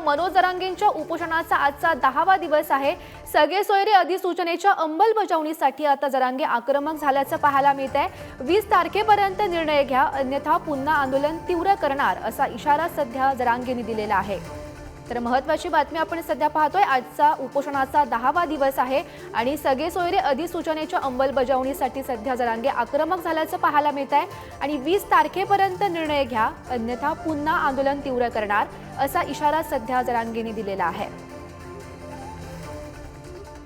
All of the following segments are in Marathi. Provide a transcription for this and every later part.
मनोज जरांगेंच्या उपोषणाचा आजचा दहावा दिवस आहे. सगळे सोयरे अधिसूचनेच्या अंमलबजावणीसाठी आता जरांगे आक्रमक झाल्याचं पाहायला मिळत आहे वीस तारखेपर्यंत निर्णय घ्या अन्यथा पुन्हा आंदोलन तीव्र करणार असा इशारा सध्या जरांगेंनी दिलेला आहे. तर महत्वाची बातमी आपण सध्या पाहतोय. आजचा उपोषणाचा दहावा दिवस आहे आणि सगळे सोयरे अधिसूचनेच्या अंमलबजावणीसाठी सध्या जरांगे आक्रमक झाल्याचं पाहायला मिळत आहे आणि वीस तारखेपर्यंत निर्णय घ्या अन्यथा पुन्हा आंदोलन तीव्र करणार असा इशारा सध्या जरांगेने दिलेला आहे.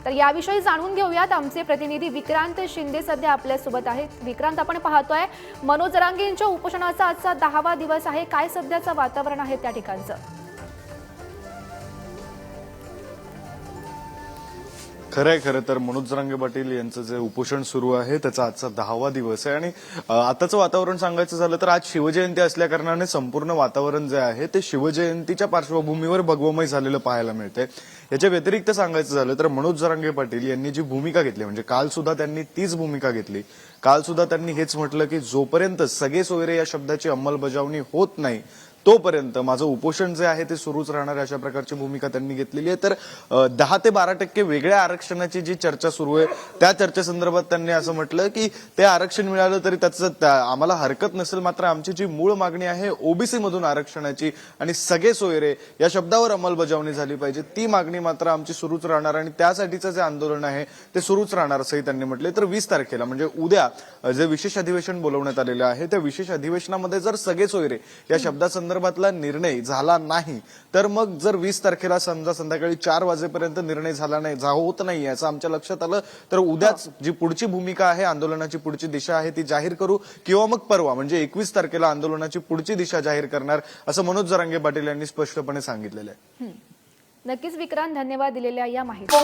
तर याविषयी जाणून घेऊयात. आमचे प्रतिनिधी विक्रांत शिंदे सध्या आपल्यासोबत आहेत. विक्रांत आपण पाहतोय मनोज जरांगे उपोषणाचा आजचा दहावा दिवस आहे. काय सध्याचं वातावरण आहे त्या ठिकाणचं? खरं आहे खरं तर मनोज जरांगे पाटील यांचं जे उपोषण सुरू आहे त्याचा आजचा दहावा दिवस आहे. आणि आताचं वातावरण सांगायचं झालं तर आज शिवजयंती असल्या कारणाने संपूर्ण वातावरण जे आहे ते शिवजयंतीच्या पार्श्वभूमीवर भगवमय झालेलं पाहायला मिळते याच्या व्यतिरिक्त सांगायचं झालं तर मनोज जरांगे पाटील यांनी जी भूमिका घेतली म्हणजे काल सुद्धा त्यांनी तीच भूमिका घेतली. काल सुद्धा त्यांनी हेच म्हटलं की जोपर्यंत सगळे सोयरे या शब्दाची अंमलबजावणी होत नाही तोपर्यंत माझं उपोषण जे आहे ते सुरूच राहणार अशा प्रकारची भूमिका त्यांनी घेतलेली आहे. तर दहा ते बारा टक्के वेगळ्या आरक्षणाची जी चर्चा सुरू आहे त्या चर्चेसंदर्भात त्यांनी असं म्हटलं की ते आरक्षण मिळालं तरी त्याचं त्या- आम्हाला हरकत नसेल मात्र आमची जी मूळ मागणी आहे ओबीसी मधून आरक्षणाची आणि सगळे सोयरे या शब्दावर अंमलबजावणी झाली पाहिजे. ती मागणी मात्र आमची सुरूच राहणार आणि त्यासाठीचं जे आंदोलन आहे ते सुरूच राहणार असंही त्यांनी म्हटले तर वीस तारखेला म्हणजे उद्या जे विशेष अधिवेशन बोलवण्यात आलेलं आहे त्या विशेष अधिवेशनामध्ये जर सगळे सोयरे या शब्दासंदर्भातला निर्णय झाला नाही तर मग जर वीस तारखेला समजा संध्याकाळी चार वाजेपर्यंत निर्णय झाला नाही झा होत नाही याचं आमच्या लक्षात आलं तर उद्याच जी पुढची भूमिका आहे आंदोलनाची पुढची दिशा आहे ती जाहीर करू किंवा मग परवा म्हणजे एकवीस तारखेला आंदोलनाची पुढची दिशा जाहीर करणार असं मनोज जरांगे पाटील यांनी स्पष्टपणे सांगितलेलं आहे. नक्कीच विक्रांत धन्यवाद दिलेल्या या माहिती